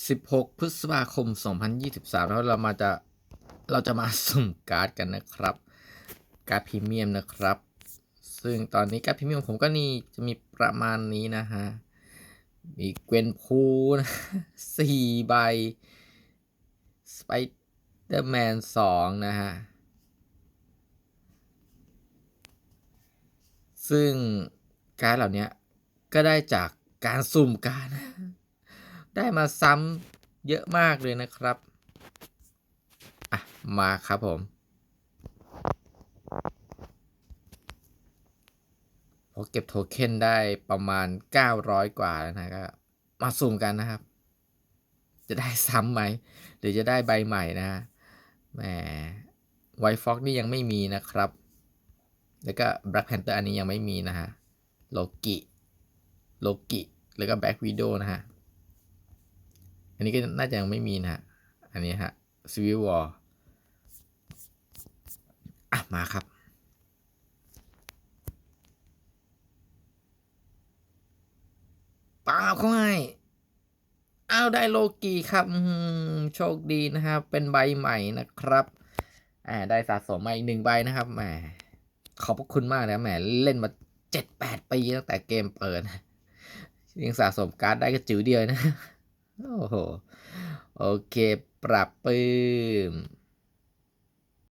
16 พฤษภาคม 2023 แล้วเรามาจะเราจะมาสุ่มการ์ดกันนะครับ การ์ดพรีเมียมนะครับ ซึ่งตอนนี้การ์ดพรีเมียมผมก็นี่จะมีประมาณนี้นะฮะ มีเกวนพูนะสี่ใบ สไปเดอร์แมนสองนะฮะ ซึ่งการ์ดเหล่านี้ก็ได้จากการสุ่มการ์ด ได้มาซ้ำเยอะมากเลยนะครับ อะ มาครับผม พอเก็บโทเค็นได้ประมาณ 900 กว่าแล้วนะก็มาสุ่มกันนะครับ จะได้ซ้ำไหม หรือจะได้ใบใหม่นะแหมไวฟ็อกนี่ยังไม่มีนะครับ แล้วก็ Black Panther อันนี้ยังไม่มีนะฮะ โลกิ โลกิ แล้วก็ Black Widow นะฮะ นนี้ก็น่าจะยังไม่มีนะฮะอันนี้ฮะ Civil War อะ มาครับปาบเข้าให้อ้าว ได้โลกีครับโชคดีนะครับ เป็นใบใหม่นะครับอ่าได้สะสมมาอีกหนึ่งใบนะครับแหมขอบพระคุณมากนะแหมเล่นมาเจ็ดแปดปีตั้งแต่เกมเปิดยังสะสมการ์ดได้ก็จิ๋วเดียวนะ โอ้โห โอเค ปรับปื้ม